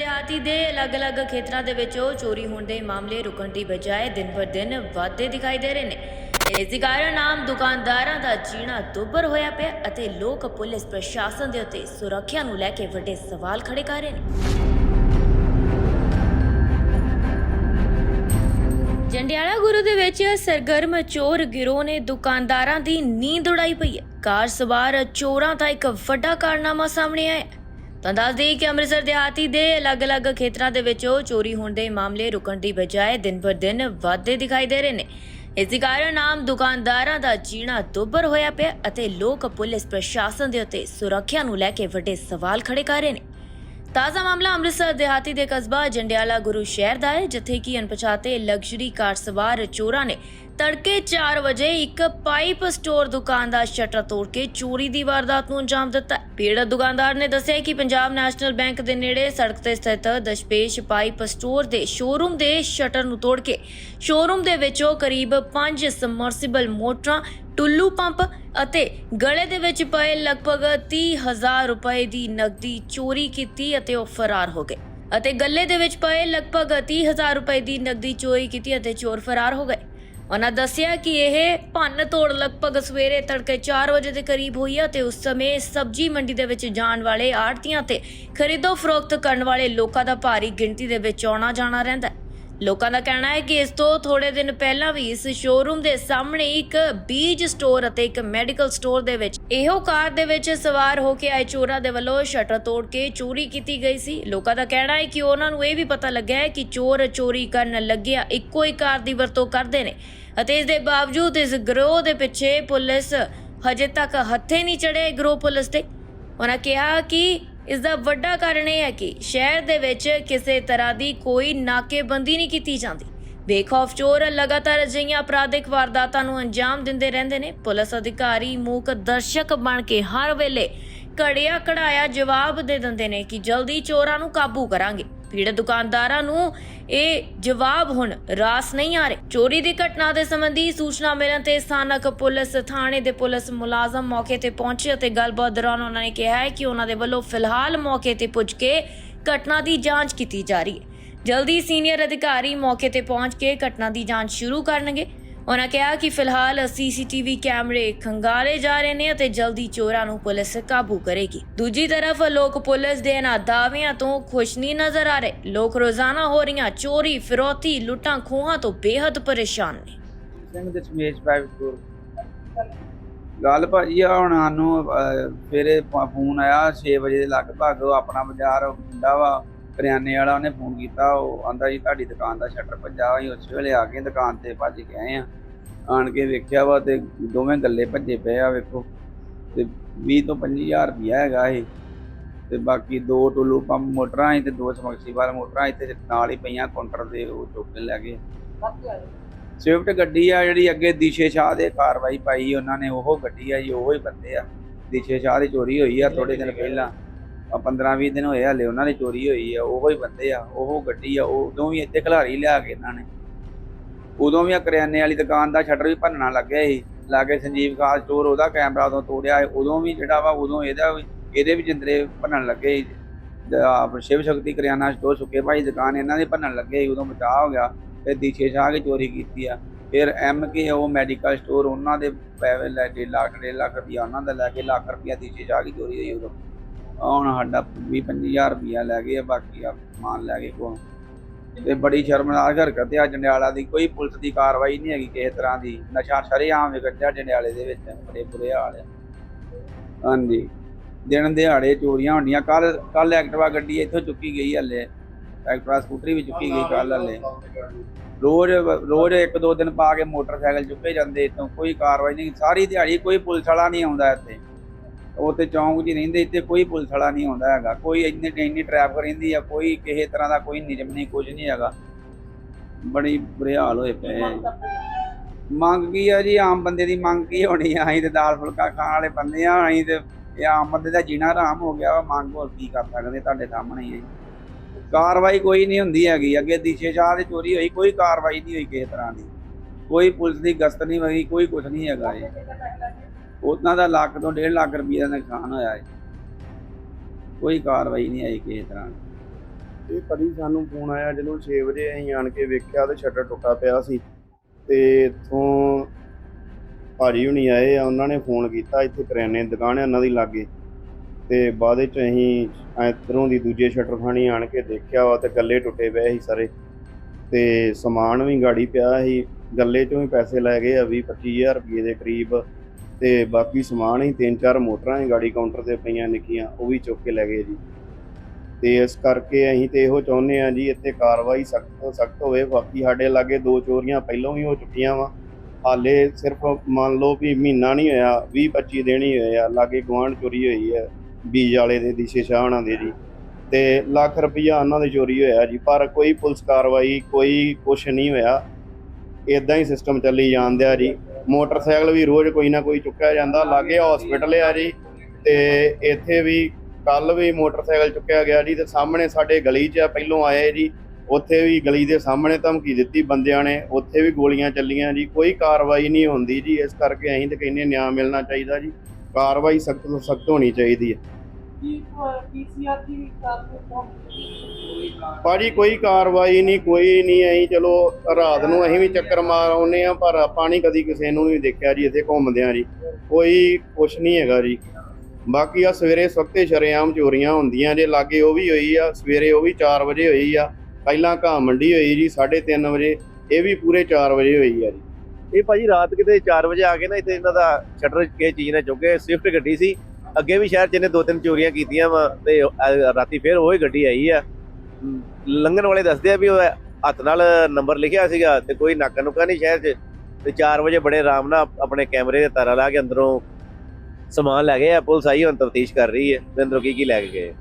ਦਿਹਾਤੀ ਦੇ ਅਲੱਗ-ਅਲੱਗ ਖੇਤਰਾਂ ਦੇ ਵਿੱਚ ਉਹ ਚੋਰੀ ਹੋਣ ਦੇ ਮਾਮਲੇ ਰੁਕਣ ਦੀ ਬਜਾਏ ਦਿਨ ਪਰ ਦਿਨ ਵਧਦੇ ਦਿਖਾਈ ਦੇ ਰਹੇ ਨੇ। ਇਸ ਦੇ ਕਾਰਨ ਆਮ ਦੁਕਾਨਦਾਰਾਂ ਦਾ ਜੀਣਾ ਦੁੱਭਰ ਹੋਇਆ ਪਿਆ ਅਤੇ ਲੋਕ ਪੁਲਿਸ ਪ੍ਰਸ਼ਾਸਨ ਦੇ ਉੱਤੇ ਸੁਰੱਖਿਆ ਨੂੰ ਲੈ ਕੇ ਵੱਡੇ ਸਵਾਲ ਖੜੇ ਕਰ ਰਹੇ ਨੇ। ਜੰਡਿਆਲਾ ਗੁਰੂ ਦੇ ਵਿੱਚ ਸਰਗਰਮ ਚੋਰ ਗਿਰੋਹ ਨੇ ਦੁਕਾਨਦਾਰਾਂ ਦੀ ਨੀਂਦ ਉਡਾਈ ਪਈ ਹੈ। ਕਾਰ ਸਵਾਰ ਚੋਰਾਂ ਦਾ ਇੱਕ ਵੱਡਾ ਕਾਰਨਾਮਾ ਸਾਹਮਣੇ ਆਇਆ ਤਾਂ ਦੱਸ ਦੇਈਏ ਕਿ ਅੰਮ੍ਰਿਤਸਰ ਦਿਹਾਤੀ ਦੇ ਅਲੱਗ-ਅਲੱਗ ਖੇਤਰਾਂ ਦੇ ਵਿੱਚ ਉਹ ਚੋਰੀ ਹੋਣ ਦੇ ਮਾਮਲੇ ਰੁਕਣ ਦੀ ਬਜਾਏ ਦਿਨ ਪਰ ਦਿਨ ਵਧਦੇ ਦਿਖਾਈ ਦੇ ਰਹੇ ਨੇ। ਇਸ ਦੇ ਕਾਰਨ ਆਮ ਦੁਕਾਨਦਾਰਾਂ ਦਾ ਜੀਣਾ ਦੁੱਭਰ ਹੋਇਆ ਪਿਆ ਅਤੇ ਲੋਕ ਪੁਲਿਸ ਪ੍ਰਸ਼ਾਸਨ ਦੇ ਉੱਤੇ ਸੁਰੱਖਿਆ ਨੂੰ ਲੈ ਕੇ ਵੱਡੇ ਸਵਾਲ ਖੜੇ ਕਰ ਰਹੇ ਨੇ। ਤਾਜ਼ਾ ਮਾਮਲਾ ਅੰਮ੍ਰਿਤਸਰ ਦਿਹਾਤੀ ਦੇ ਕਸਬਾ ਜੰਡਿਆਲਾ ਗੁਰੂ ਸ਼ਹਿਰ ਦਾ ਹੈ, ਜਿੱਥੇ ਕਿ ਅਣਪਛਾਤੇ ਲਗਜ਼ਰੀ ਕਾਰ ਸਵਾਰ ਚੋਰਾਂ ਨੇ ਤੜਕੇ 4 ਵਜੇ ਇੱਕ ਪਾਈਪ ਸਟੋਰ ਦੁਕਾਨ ਦਾ ਸ਼ਟਰ ਤੋੜ ਕੇ ਚੋਰੀ ਦੀ ਵਾਰਦਾਤ ਨੂੰ ਅੰਜਾਮ ਦਿੱਤਾ। ਪੀੜਤ ਦੁਕਾਨਦਾਰ ਨੇ ਦੱਸਿਆ ਕਿ ਪੰਜਾਬ ਨੈਸ਼ਨਲ ਬੈਂਕ ਦੇ ਨੇੜੇ ਸੜਕ ਤੇ ਸਥਿਤ ਦਸ਼ਪੇਸ਼ ਪਾਈਪ ਸਟੋਰ ਦੇ ਸ਼ੋਰੂਮ ਦੇ ਸ਼ਟਰ ਨੂੰ ਤੋੜ ਕੇ ਸ਼ੋਰੂਮ ਦੇ ਵਿੱਚੋਂ ਕਰੀਬ 5 ਸਮਰਸੀਬਲ ਮੋਟਰਾਂ, ਟੁੱਲੂ ਪੰਪ ਅਤੇ ਗਲੇ ਦੇ ਵਿੱਚ ਪਏ ਲਗਭਗ 30000 ਰੁਪਏ ਦੀ ਨਕਦੀ ਚੋਰੀ ਕੀਤੀ ਅਤੇ ਉਹ ਫਰਾਰ ਹੋ ਗਏ ਅਤੇ ਗੱਲੇ ਦੇ ਵਿੱਚ ਪਏ ਲਗਭਗ 30000 ਰੁਪਏ ਦੀ ਨਕਦੀ ਚੋਰੀ ਕੀਤੀ ਅਤੇ ਚੋਰ ਫਰਾਰ ਹੋ ਗਏ। ਉਹਨਾਂ ਦੱਸਿਆ ਕਿ ਇਹ ਭੰਨ ਤੋੜ ਲਗਭਗ ਸਵੇਰੇ ਤੜਕੇ 4 ਵਜੇ ਦੇ ਕਰੀਬ ਹੋਈ ਹੈ ਤੇ ਉਸ ਸਮੇਂ ਸਬਜ਼ੀ ਮੰਡੀ ਦੇ ਵਿੱਚ ਜਾਣ ਵਾਲੇ ਆੜਤੀਆਂ ਤੇ ਖਰੀਦੋ ਫਰੋਖਤ ਕਰਨ ਵਾਲੇ ਲੋਕਾਂ ਦਾ ਭਾਰੀ ਗਿਣਤੀ ਦੇ ਵਿੱਚ ਆਉਣਾ ਜਾਣਾ ਰਹਿੰਦਾ ਹੈ। ਲੋਕਾਂ ਦਾ ਕਹਿਣਾ ਹੈ ਕਿ ਇਸ ਤੋਂ ਥੋੜੇ ਦਿਨ ਪਹਿਲਾਂ ਵੀ ਇਸ ਸ਼ੋਰੂਮ ਦੇ ਸਾਹਮਣੇ ਇੱਕ ਬੀਜ ਸਟੋਰ ਅਤੇ ਇੱਕ ਮੈਡੀਕਲ ਸਟੋਰ ਦੇ ਵਿੱਚ ਇਹੋ ਕਾਰ ਦੇ ਵਿੱਚ ਸਵਾਰ ਹੋ ਕੇ ਆਏ ਚੋਰਾਂ ਦੇ ਵੱਲੋਂ ਸ਼ਟਰ ਤੋੜ ਕੇ ਚੋਰੀ ਕੀਤੀ ਗਈ ਸੀ। ਲੋਕਾਂ ਦਾ ਕਹਿਣਾ ਹੈ ਕਿ ਉਹਨਾਂ ਨੂੰ ਇਹ ਵੀ ਪਤਾ ਲੱਗਿਆ ਹੈ ਕਿ ਚੋਰ ਚੋਰੀ ਕਰਨ ਲੱਗਿਆ ਇੱਕੋ ਹੀ ਕਾਰ ਦੀ ਵਰਤੋਂ ਕਰਦੇ ਨੇ ਅਤੇ ਇਸ ਦੇ ਬਾਵਜੂਦ ਇਸ ਗਰੋਹ ਦੇ ਪਿੱਛੇ ਪੁਲਿਸ ਹਜੇ ਤੱਕ ਹੱਥੇ ਨਹੀਂ ਚੜੇ ਗਰੋਹ ਪੁਲਿਸ ਤੇ। ਉਹਨਾਂ ਕਿਹਾ ਕਿ ਇਸ ਦਾ ਵੱਡਾ ਕਾਰਨ ਇਹ ਹੈ ਕਿ ਸ਼ਹਿਰ ਦੇ ਵਿੱਚ ਕਿਸੇ ਤਰ੍ਹਾਂ ਦੀ ਕੋਈ ਨਾਕੇਬੰਦੀ ਨਹੀਂ ਕੀਤੀ ਜਾਂਦੀ। ਬੇਖੌਫ ਚੋਰ ਲਗਾਤਾਰ ਅਜਿਹੀਆਂ ਅਪਰਾਧਿਕ ਵਾਰਦਾਤਾਂ ਨੂੰ ਅੰਜਾਮ ਦਿੰਦੇ ਰਹਿੰਦੇ ਨੇ। ਪੁਲਿਸ ਅਧਿਕਾਰੀ ਮੂਕ ਦਰਸ਼ਕ ਬਣ ਕੇ ਹਰ ਵੇਲੇ ਘੜਿਆ ਕਢਾਇਆ ਜਵਾਬ ਦੇ ਦਿੰਦੇ ਨੇ ਕਿ ਜਲਦੀ ਚੋਰਾਂ ਨੂੰ ਕਾਬੂ ਕਰਾਂਗੇ। ਪੀੜਤ ਦੁਕਾਨਦਾਰਾਂ ਨੂੰ ਇਹ ਜਵਾਬ ਹੁਣ ਰਾਸ ਨਹੀਂ ਆ ਰਹੇ। ਚੋਰੀ ਦੀ ਘਟਨਾ ਦੇ ਸੰਬੰਧੀ ਸੂਚਨਾ ਮਿਲਣ ਤੇ ਸਥਾਨਕ ਪੁਲਿਸ, ਥਾਣੇ ਦੇ ਪੁਲਿਸ ਮੁਲਾਜ਼ਮ ਮੌਕੇ ਤੇ ਪਹੁੰਚੇ ਅਤੇ ਗੱਲਬਾਤ ਦੌਰਾਨ ਉਹਨਾਂ ਨੇ ਕਿਹਾ ਹੈ ਕਿ ਉਹਨਾਂ ਦੇ ਵੱਲੋਂ ਫਿਲਹਾਲ ਮੌਕੇ ਤੇ ਪੁੱਜ ਕੇ ਘਟਨਾ ਦੀ ਜਾਂਚ ਕੀਤੀ ਜਾ ਰਹੀ ਹੈ। ਜਲਦੀ ਸੀਨੀਅਰ ਅਧਿਕਾਰੀ ਮੌਕੇ ਤੇ ਪਹੁੰਚ ਕੇ ਘਟਨਾ ਦੀ ਜਾਂਚ ਸ਼ੁਰੂ ਕਰਨਗੇ। ਉਹਨਾਂ ਕਿਹਾ ਕਿ ਫਿਲਹਾਲ ਸੀਸੀਟੀਵੀ ਕੈਮਰੇ ਖੰਗਾਲੇ ਜਾ ਰਹੇ ਨੇ ਅਤੇ ਜਲਦੀ ਚੋਰਾਂ ਨੂੰ ਪੁਲਿਸ ਕਾਬੂ ਕਰੇਗੀ। ਦੂਜੀ ਤਰਫ ਲੋਕ ਪੁਲਿਸ ਦੇ ਇਹਨਾਂ ਦਾਅਵਿਆਂ ਤੋਂ ਖੁਸ਼ ਨਹੀਂ ਨਜ਼ਰ ਆ ਰਹੇ। ਲੋਕ ਰੋਜ਼ਾਨਾ ਹੋ ਰਹੀਆਂ ਚੋਰੀ ਫਿਰੌਤੀ ਲੁੱਟਾਂ ਖੋਹਾਂ ਤੋਂ ਬੇਹੱਦ ਪਰੇਸ਼ਾਨ ਨੇ। ਸਿੰਘ ਦੇ ਸਮੇਸ਼ ਪਾਈਪ ਸਟੋਰ ਗੱਲ ਭਾਜੀ ਆ ਹੁਣ ਸਾਨੂੰ ਅਹ, ਸਵੇਰੇ ਫ- ਫੋਨ ਆਇਆ 6 ਵਜੇ ਦੇ ਲਗਭਗ ਉਹ ਆਪਣਾ ਬਾਜ਼ਾਰ ਹੁੰਦਾ ਵਾ ਕਰਿਆਨੇ ਵਾਲਾ ਉਹਨੇ ਫੋਨ ਕੀਤਾ, ਉਹ ਆਂਦਾ ਜੀ ਤੁਹਾਡੀ ਦੁਕਾਨ ਦਾ ਸ਼ਟਰ ਭੱਜਾ ਅਸੀਂ ਉਸ ਵੇਲੇ ਆ ਕੇ ਦੁਕਾਨ ਤੇ ਭੱਜ ਕੇ ਆਏ ਆ। ਆਣ ਕੇ ਵੇਖਿਆ ਵਾ ਤੇ ਦੋਵੇਂ ਗੱਲੇ ਭੱਜੇ ਪਏ ਆ ਵੇਖੋ। ਤੇ 20 ਤੋਂ 25000 ਰੁਪਇਆ ਹੈਗਾ ਇਹ। ਤੇ ਬਾਕੀ ਦੋ ਟੁੱਲੂ ਪੰਪ ਮੋਟਰਾਂ ਹੀ ਤੇ ਦੋ ਸਮਕਸੀ ਵਾਲ ਮੋਟਰਾਂ ਸੀ ਨਾਲ ਹੀ ਪਈਆਂ ਕਾਊਂਟਰ ਦੇ ਉਹ ਚੁੱਕ ਕੇ ਲੈ ਗਏ। ਸਵਿਫਟ ਗੱਡੀ ਆ ਜਿਹੜੀ ਅੱਗੇ ਦਿਸ਼ੇ ਸ਼ਾਹ ਦੇ ਕਾਰਵਾਈ ਪਾਈ ਉਹਨਾਂ ਨੇ, ਉਹ ਗੱਡੀ ਆ ਜੀ, ਉਹੋ ਹੀ ਬੰਦੇ ਆ। ਦਿਸ਼ੇ ਸ਼ਾਹ ਦੀ ਚੋਰੀ ਹੋਈ ਆ ਥੋੜੇ ਦਿਨ ਪਹਿਲਾਂ। 15 20 ਦਿਨ ਹੋਏ ਹਲੇ ਉਹਨਾਂ ਦੀ ਚੋਰੀ ਹੋਈ ਆ, ਉਹੋ ਹੀ ਬੰਦੇ ਆ, ਉਹ ਗੱਡੀ ਆ ਉਦੋਂ ਵੀ ਇੱਥੇ ਖਿਲਾਰੀ ਲਿਆ ਕੇ ਇਹਨਾਂ ਨੇ। ਉਦੋਂ ਵੀ ਆ ਕਰਿਆਨੇ ਵਾਲੀ ਦੁਕਾਨ ਦਾ ਸ਼ਟਰ ਵੀ ਭੰਨਣਾ ਲੱਗਿਆ ਸੀ ਲਾਗੇ ਸੰਜੀਵ ਖਾਸ ਸਟੋਰ ਉਹਦਾ ਕੈਮਰਾ ਉਦੋਂ ਤੋੜਿਆ ਉਦੋਂ ਵੀ ਜਿਹੜਾ ਵਾ ਉਦੋਂ ਇਹਦਾ ਵੀ, ਇਹਦੇ ਵੀ ਜਿੰਦਰੇ ਭੰਨਣ ਲੱਗੇ ਸੀ। ਤੇ ਆਪ ਸ਼ਿਵ ਸ਼ਕਤੀ ਕਰਿਆਨਾ ਸਟੋਰ ਸੁੱਕੇ ਭਾਈ ਦੁਕਾਨ ਇਹਨਾਂ ਦੇ ਭੰਨਣ ਲੱਗੇ ਸੀ, ਉਦੋਂ ਬਚਾਅ ਹੋ ਗਿਆ, ਤੇ ਦੀਸ਼ੇ ਸ਼ਾਹ ਕੇ ਚੋਰੀ ਕੀਤੀ ਆ। ਫਿਰ ਐਮ ਕੇ ਉਹ ਮੈਡੀਕਲ ਸਟੋਰ ਉਹਨਾਂ ਦੇ ਪੈਸੇ ਲੈ ਕੇ ਲੱਖ, ਡੇਢ ਲੱਖ ਰੁਪਇਆ ਉਹਨਾਂ ਦਾ ਲੈ ਕੇ ਲੱਖ ਰੁਪਇਆ ਦੀਸ਼ੇ ਸ਼ਾਹ ਦੀ ਚੋਰੀ ਹੋਈ ਉਦੋਂ। ਹੁਣ ਸਾਡਾ 20 25000 ਰੁਪਇਆ ਲੈ ਗਏ ਆ, ਬਾਕੀ ਆ ਸਮਾਨ ਲੈ ਗਏ ਕੋਲ। ਤੇ ਬੜੀ ਸ਼ਰਮਨਾਕ ਹਰਕਤ ਆ ਜੰਡਿਆਲਾ ਦੀ ਕੋਈ ਪੁਲਿਸ ਦੀ ਕਾਰਵਾਈ ਨਹੀਂ ਹੈਗੀ ਕਿਸੇ ਤਰ੍ਹਾਂ ਦੀ। ਨਸ਼ਾ ਸ਼ਰੇਆਮ ਵਿਕਟਿਆ ਜੰਡਿਆਲੇ ਦੇ ਵਿੱਚ ਬੜੇ ਬੁਰੇ ਹਾਲ ਆ। ਹਾਂਜੀ। ਦਿਨ ਦਿਹਾੜੇ ਚੋਰੀਆਂ ਹੁੰਦੀਆਂ ਕੱਲ ਕੱਲ ਐਕਟਿਵਾ ਗੱਡੀ ਇੱਥੋਂ ਚੁੱਕੀ ਗਈ ਹਲੇ। ਐਕਟਿਵਾ ਸਕੂਟਰੀ ਵੀ ਚੁੱਕੀ ਗਈ ਕੱਲ ਹਲੇ। ਰੋਜ਼ ਰੋਜ਼ ਇੱਕ ਦੋ ਦਿਨ ਪਾ ਕੇ ਮੋਟਰਸਾਈਕਲ ਚੁੱਕੇ ਜਾਂਦੇ ਇੱਥੋਂ ਕੋਈ ਕਾਰਵਾਈ ਨਹੀਂ। ਸਾਰੀ ਦਿਹਾੜੀ ਕੋਈ ਪੁਲਿਸ ਵਾਲਾ ਨਹੀਂ ਆਉਂਦਾ ਇੱਥੇ। ਤੇ ਚੌਂਕ 'ਚ ਹੀ ਰਹਿੰਦੇ ਇੱਥੇ ਕੋਈ ਪੁਲਿਸ ਵਾਲਾ ਨਹੀਂ ਆਉਂਦਾ ਹੈਗਾ। ਕੋਈ ਇੰਨੇ ਇੰਨੀ ਟ੍ਰੈਫਿਕ ਰਹਿੰਦੀ ਆ ਕੋਈ ਕਿਸੇ ਤਰ੍ਹਾਂ ਦਾ ਕੋਈ ਨਿਯਮ ਨਹੀਂ ਕੁਝ ਨਹੀਂ ਹੈਗਾ। ਬੜੀ ਬੁਰੇ ਹਾਲ ਹੋਏ ਪਏ ਜੀ। ਮੰਗ ਕੀ ਆ ਜੀ? ਆਮ ਬੰਦੇ ਦੀ ਮੰਗ ਕੀ ਹੋਣੀ ਆ? ਅਸੀਂ ਤੇ ਦਾਲ ਫੁਲਕਾ ਖਾਣ ਵਾਲੇ ਬੰਦੇ ਆ ਅਸੀਂ ਤੇ ਇਹ ਆਮ ਬੰਦੇ ਦਾ ਜੀਣਾ ਆਰਾਮ ਹੋ ਗਿਆ ਵਾ। ਮੰਗ ਹੋਰ ਕੀ ਕਰ ਸਕਦੇ ਤੁਹਾਡੇ ਸਾਹਮਣੇ ਹੀ ਜੀ। ਕਾਰਵਾਈ ਕੋਈ ਨਹੀਂ ਹੁੰਦੀ ਹੈਗੀ। ਅੱਗੇ ਦੀਸ਼ੇ ਸ਼ਾਹ ਦੀ ਚੋਰੀ ਹੋਈ ਕੋਈ ਕਾਰਵਾਈ ਨਹੀਂ ਹੋਈ ਕਿਸੇ ਤਰ੍ਹਾਂ ਦੀ। ਕੋਈ ਪੁਲਿਸ ਦੀ ਗਸ਼ਤ ਨਹੀਂ ਵਗੀ ਕੋਈ ਕੁਝ ਨਹੀਂ ਹੈਗਾ ਜੀ। ਉਹਨਾਂ ਦਾ ਲੱਖ ਤੋਂ 1.5 ਲੱਖ ਰੁਪਏ ਦਾ ਨੁਕਸਾਨ ਹੋਇਆ ਹੈ ਕੋਈ ਕਾਰਵਾਈ ਨਹੀਂ ਆਈ ਕਿਸੇ ਤਰ੍ਹਾਂ ਦੀ। ਇਹ ਭਾਜੀ ਸਾਨੂੰ ਫੋਨ ਆਇਆ ਜਦੋਂ 6 ਵਜੇ ਅਸੀਂ ਆਣ ਕੇ ਵੇਖਿਆ ਤੇ ਸ਼ਟਰ ਟੁੱਟਾ ਪਿਆ ਸੀ। ਤੇ ਇੱਥੋਂ ਭਾਜੀ ਹੁਣੀ ਆਏ ਆ, ਉਹਨਾਂ ਨੇ ਫੋਨ ਕੀਤਾ ਇੱਥੇ ਕਰਿਆਨੇ ਦੀ ਦੁਕਾਨ ਹੈ ਉਹਨਾਂ ਦੀ ਲਾਗੇ। ਤੇ ਬਾਅਦ ਵਿੱਚ ਅਸੀਂ ਇੱਧਰੋਂ ਦੀ ਦੂਜੇ ਸ਼ਟਰ ਖਾਣੀ ਆਣ ਕੇ ਦੇਖਿਆ ਵਾ ਤੇ ਗੱਲੇ ਟੁੱਟੇ ਪਏ ਸੀ ਸਾਰੇ। ਤੇ ਸਮਾਨ ਵੀ ਗਾੜੀ ਪਿਆ ਸੀ, ਗੱਲੇ ਚੋਂ ਹੀ ਪੈਸੇ ਲੈ ਗਏ ਆ 20 25000 ਰੁਪਏ ਦੇ ਕਰੀਬ। ਤੇ ਬਾਕੀ ਸਮਾਨ ਹੀ ਤਿੰਨ ਚਾਰ ਮੋਟਰਾਂ ਹੀ ਗਾੜੀ ਕਾਊਂਟਰ ਤੇ ਪਈਆਂ ਨਿੱਕੀਆਂ, ਉਹ ਵੀ ਚੁੱਕ ਕੇ ਲੈ ਗਏ ਜੀ। ਤੇ ਇਸ ਕਰਕੇ ਅਸੀਂ ਤੇ ਇਹੋ ਚਾਹੁੰਦੇ ਆ ਜੀ, ਇੱਥੇ ਕਾਰਵਾਈ ਸਖਤ ਤੋਂ ਸਖਤ ਹੋਵੇ। ਬਾਕੀ ਸਾਡੇ ਲਾਗੇ ਦੋ ਚੋਰੀਆਂ ਪਹਿਲਾਂ ਵੀ ਹੋ ਚੁੱਕੀਆਂ ਵਾ। ਹਾਲੇ ਸਿਰਫ ਮੰਨ ਲਓ ਵੀ ਮਹੀਨਾ ਨਹੀਂ ਹੋਇਆ 20 25 ਦਿਨ ਹੀ ਹੋਏ ਆ, ਲਾਗੇ ਗੁਆਂਢ ਚੋਰੀ ਹੋਈ ਹੈ, ਬੀਜ ਵਾਲੇ ਦੇ, ਦਿਸ਼ੇ ਸ਼ਾਹ ਹੋਣਾ ਦੇ ਜੀ। ਤੇ ਲੱਖ ਰੁਪਈਆ ਉਹਨਾਂ ਦੇ ਚੋਰੀ ਹੋਇਆ ਜੀ, ਪਰ ਕੋਈ ਪੁਲਿਸ ਕਾਰਵਾਈ, ਕੋਈ ਕੁਛ ਨਹੀਂ ਹੋਇਆ। ਇਦਾਂ ਹੀ ਸਿਸਟਮ ਚੱਲੀ ਜਾਂਦਿਆ ਜੀ। ਮੋਟਰਸਾਈਕਲ ਵੀ ਰੋਜ਼ ਕੋਈ ਨਾ ਕੋਈ ਚੁੱਕਿਆ ਜਾਂਦਾ। ਲਾਗੇ ਹਸਪੀਟਲ ਆ ਜੀ ਤੇ ਇੱਥੇ ਵੀ ਕੱਲ ਵੀ ਮੋਟਰਸਾਈਕਲ ਚੁੱਕਿਆ ਗਿਆ ਜੀ ਤੇ ਸਾਹਮਣੇ ਸਾਡੇ ਗਲੀ 'ਚ ਆ, ਪਹਿਲੋਂ ਆਏ ਜੀ। ਉੱਥੇ ਵੀ ਗਲੀ ਦੇ ਸਾਹਮਣੇ ਧਮਕੀ ਦਿੱਤੀ ਬੰਦਿਆਂ ਨੇ। ਉੱਥੇ ਵੀ ਗੋਲੀਆਂ ਚੱਲੀਆਂ ਜੀ। ਕੋਈ ਕਾਰਵਾਈ ਨਹੀਂ ਹੁੰਦੀ ਜੀ। ਇਸ ਕਰਕੇ ਅਸੀਂ ਤਾਂ ਕਹਿੰਦੇ ਨਿਆਂ ਮਿਲਣਾ ਚਾਹੀਦਾ ਜੀ। ਕਾਰਵਾਈ ਸਖਤ ਤੋਂ ਸਖਤ ਹੋਣੀ ਚਾਹੀਦੀ ਹੈ। ਭਾਜੀ ਕੋਈ ਕਾਰਵਾਈ ਨਹੀਂ ਕੋਈ ਨਹੀਂ ਅਸੀਂ ਚਲੋ ਰਾਤ ਨੂੰ ਅਸੀਂ ਵੀ ਚੱਕਰ ਮਾਰ ਆਉਂਦੇ ਆ ਪਰ ਆਪਾਂ ਨਹੀਂ ਕਦੀ ਕਿਸੇ ਨੂੰ ਨਹੀਂ ਦੇਖਿਆ ਜੀ ਇੱਥੇ ਘੁੰਮਦਿਆਂ ਜੀ। ਕੋਈ ਕੁਛ ਨਹੀਂ ਹੈਗਾ ਜੀ। ਬਾਕੀ ਆ ਸਵੇਰੇ ਸਵਖਤੇ ਸ਼ਰੇਆਮ ਚੋਰੀਆਂ ਹੁੰਦੀਆਂ ਜੇ ਲਾਗੇ ਉਹ ਵੀ ਹੋਈ ਆ ਸਵੇਰੇ ਉਹ ਵੀ 4 ਵਜੇ ਹੋਈ ਆ। ਪਹਿਲਾਂ ਘਾਹ ਮੰਡੀ ਹੋਈ ਜੀ 3:30 ਵਜੇ ਇਹ ਵੀ ਪੂਰੇ 4 ਵਜੇ ਹੋਈ ਆ ਜੀ। ਇਹ ਭਾਜੀ ਰਾਤ ਕਿਤੇ 4 ਵਜੇ ਆ ਕੇ ਨਾ ਇੱਥੇ ਇਹਨਾਂ ਦਾ ਸ਼ਟਰ ਕਿਸੇ ਚੀਜ਼ ਨੇ ਚੁੱਕੇ ਸਵਿਫਟ ਗੱਡੀ ਸੀ ਅੱਗੇ ਵੀ ਸ਼ਹਿਰ ਚ ਇਹਨੇ ਦੋ ਤਿੰਨ ਚੋਰੀਆਂ ਕੀਤੀਆਂ ਵਾ ਤੇ ਰਾਤੀ ਫੇਰ ਉਹੀ ਗੱਡੀ ਆਈ ਆ। ਲੰਘਣ ਵਾਲੇ ਦੱਸਦੇ ਆ ਵੀ ਉਹ ਹੱਥ ਨਾਲ ਨੰਬਰ ਲਿਖਿਆ ਸੀਗਾ ਤੇ ਕੋਈ ਨਾਕਾ ਨੁਕਾ ਨਹੀਂ ਸ਼ਹਿਰ ਚ। ਤੇ 4 ਵਜੇ ਬੜੇ ਆਰਾਮ ਨਾਲ ਆਪਣੇ ਕੈਮਰੇ ਦੇ ਤਾਰਾ ਲਾ ਕੇ ਅੰਦਰੋਂ ਸਮਾਨ ਲੈ ਗਏ ਆ। ਪੁਲਿਸ ਆਈ ਹੁਣ ਤਫਤੀਸ਼ ਕਰ ਰਹੀ ਹੈ ਅੰਦਰੋਂ ਕੀ ਕੀ ਲੈ ਕੇ ਗਏ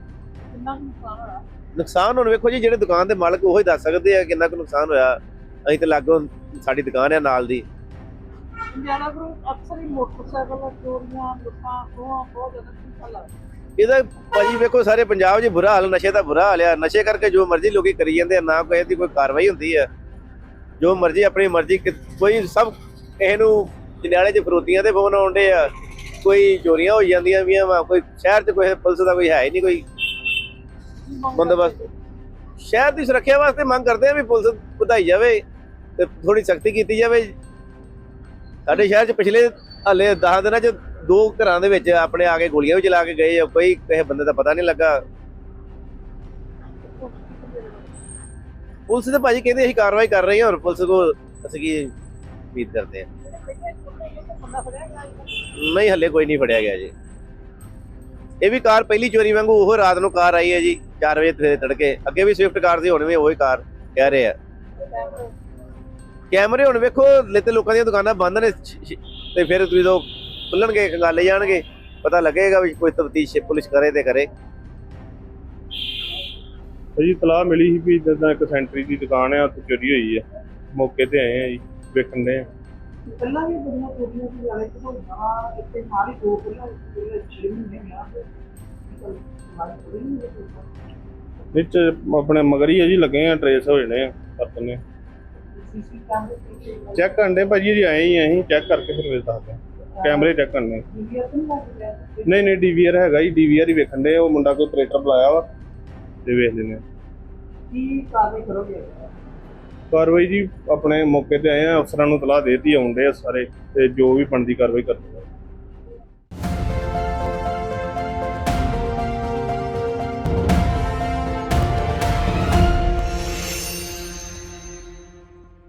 ਨੁਕਸਾਨ ਹੁਣ ਵੇਖੋ ਜੀ ਜਿਹੜੇ ਦੁਕਾਨ ਦੇ ਮਾਲਕ ਉਹੀ ਦੱਸ ਸਕਦੇ ਆ ਕਿੰਨਾ ਕੁ ਨੁਕਸਾਨ ਹੋਇਆ। ਅਸੀਂ ਤੇ ਲਾਗੋਂ ਸਾਡੀ ਦੁਕਾਨ ਆ ਨਾਲ ਦੀ। ਜ਼ਿਆਦਾ ਫਿਰ ਅਕਸਰ ਹੀ ਮੋਟਰਸਾਈਕਲ ਚੋਰੀਆਂ, ਲੁੱਟਾਂ, ਖੋਹਾਂ ਬਹੁਤ ਜ਼ਿਆਦਾ ਕੀ ਇਹਦਾ ਭਾਜੀ ਵੇਖੋ, ਸਾਰੇ ਪੰਜਾਬ 'ਚ ਬੁਰਾ ਹਾਲ, ਨਸ਼ੇ ਦਾ ਬੁਰਾ ਹਾਲ ਆ। ਨਸ਼ੇ ਕਰਕੇ ਜੋ ਮਰਜ਼ੀ ਲੋਕੀ ਕਰੀ ਜਾਂਦੇ ਆ, ਨਾ ਕੋਈ ਇਹਦੀ ਕੋਈ ਕਾਰਵਾਈ ਹੁੰਦੀ ਆ। ਜੋ ਮਰਜ਼ੀ, ਆਪਣੀ ਮਰਜ਼ੀ ਕੋਈ ਸਭ ਕਿਸੇ ਨੂੰ ਜਨਿਆਲੇ 'ਚ ਫਰੋਤੀਆਂ ਤੇ ਫੋਨ ਆਉਂਦੇ ਆ। ਕੋਈ ਚੋਰੀਆਂ ਹੋ ਜਾਂਦੀਆਂ ਵੀਆਂ ਵਾ, ਕੋਈ ਸ਼ਹਿਰ 'ਚ ਕੋਈ ਪੁਲਿਸ ਦਾ ਕੋਈ ਹੈ ਹੀ ਨਹੀਂ ਕੋਈ। ਬੰਦੋਬਸਤ। ਸ਼ਹਿਰ ਦੀ ਸੁਰੱਖਿਆ ਵਾਸਤੇ ਮੰਗ ਕਰਦੇ ਆ ਵੀ ਪੁਲਿਸ ਵਧਾਈ ਜਾਵੇ ਤੇ ਥੋੜੀ ਸਖਤੀ ਕੀਤੀ ਜਾਵੇ। ਸਾਡੇ ਸ਼ਹਿਰ 'ਚ ਪਿਛਲੇ ਹਲੇ 10 ਦਿਨਾਂ 'ਚ ਦੋ ਘਰਾਂ ਦੇ ਵਿੱਚ ਆਪਣੇ ਆ ਕੇ ਗੋਲੀਆਂ ਵੀ ਚਲਾ ਕੇ ਗਏ ਕੋਈ ਕਿਸੇ ਬੰਦੇ ਦਾ ਪਤਾ ਨਹੀਂ ਲੱਗਾ। ਪੁਲਿਸ ਤੇ ਭਾਜੀ ਕਹਿੰਦੇ ਅਸੀਂ ਕਾਰਵਾਈ ਕਰ ਰਹੇ ਹਾਂ ਔਰ ਪੁਲਿਸ ਕੋ ਅਸੀਂ ਕੀ ਉਮੀਦ ਕਰਦੇ ਹਾਂ। ਨਹੀਂ, ਹੱਲੇ ਕੋਈ ਨਹੀਂ ਫੜਿਆ ਗਿਆ ਜੀ। ਇਹ ਵੀ ਕਾਰ ਪਹਿਲੀ ਚੋਰੀ ਵਾਂਗੂ, ਉਹ ਰਾਤ ਨੂੰ ਕਾਰ ਆਈ ਹੈ ਜੀ 4 ਵਜੇ ਤੜਕੇ। ਅੱਗੇ ਵੀ ਸਵਿਫਟ ਕਾਰ ਸੀ, ਹੁਣ ਵੀ ਉਹੀ ਕਾਰ ਕਹਿ ਰਹੇ ਆ। ਕੈਮਰੇ ਹੁਣ ਵੇਖੋ ਲਿੱਤੇ ਲੋਕਾਂ ਦੀਆਂ ਦੁਕਾਨਾਂ ਬੰਦ ਨੇ ਤੇ ਫਿਰ ਜਦੋਂ ਖੁੱਲਣਗੇ ਖੰਗਾਲੇ ਜਾਣਗੇ ਪਤਾ ਲੱਗੇਗਾ ਵੀ ਕੋਈ ਤਫਤੀਸ਼ ਪੁਲਿਸ ਕਰੇ ਤੇ ਕਰੇ। ਜੀ ਤਲਾਹ ਮਿਲੀ ਸੀ ਵੀ ਜਿੱਦਾਂ ਇੱਕ ਸੈਂਟਰੀ ਦੀ ਦੁਕਾਨ ਹੈ ਉੱਥੇ ਚੋਰੀ ਹੋਈ ਹੈ ਮੌਕੇ ਤੇ ਆਏ ਆ ਜੀ ਵੇਖਣ ਦੇ ਪਹਿਲਾਂ ਵੀ ਬੜੀਆਂ ਚੋਰੀਆਂ ਸੀ ਵਾਲੇ ਤੋਂ ਨਵਾਂ ਇੱਥੇ ਹੀ ਦੋ ਪਹਿਲਾਂ ਪਹਿਲਾਂ 6 ਮਹੀਨੇ ਗਿਆ ਤੇ ਵਿੱਚ ਆਪਣੇ ਮਗਰ ਹੀ ਆ ਜੀ ਲੱਗੇ ਆ ਟਰੇਸ ਹੋ ਜਾਣੇ ਆ ਸੀਸੀ ਕੈਮਰੇ ਚੈੱਕ ਕਰਨੇ ਭਾਜੀ ਜੀ ਆਏ ਹੀ ਆ ਅਸੀਂ ਚੈੱਕ ਕਰਕੇ ਫਿਰ ਸਕਦੇ ਹਾਂ। ਕੈਮਰੇ ਚੈੱਕ ਕਰਨੇ ਨਹੀਂ ਨਹੀਂ ਡੀਵੀਆਰ ਹੈਗਾ ਜੀ ਡੀਵੀਆਰ ਹੀ ਵੇਖਣ ਦੇ ਉਹ ਮੁੰਡਾ ਕੋਈ ਆਪਰੇਟਰ ਬੁਲਾਇਆ ਵਾ ਤੇ ਵੇਖ ਲੈਂਦੇ ਕੀ ਕਾਰਵਾਈ ਕਰੋਗੇ? ਕਾਰਵਾਈ ਜੀ ਆਪਣੇ ਮੌਕੇ ਤੇ ਆਏ ਆ ਅਫਸਰਾਂ ਨੂੰ ਤਲਾਹ ਦੇਤੀ ਆਉਂਦੇ ਆ ਸਾਰੇ ਤੇ ਜੋ ਵੀ ਬਣਦੀ ਕਾਰਵਾਈ ਕਰਦੇ ਆ।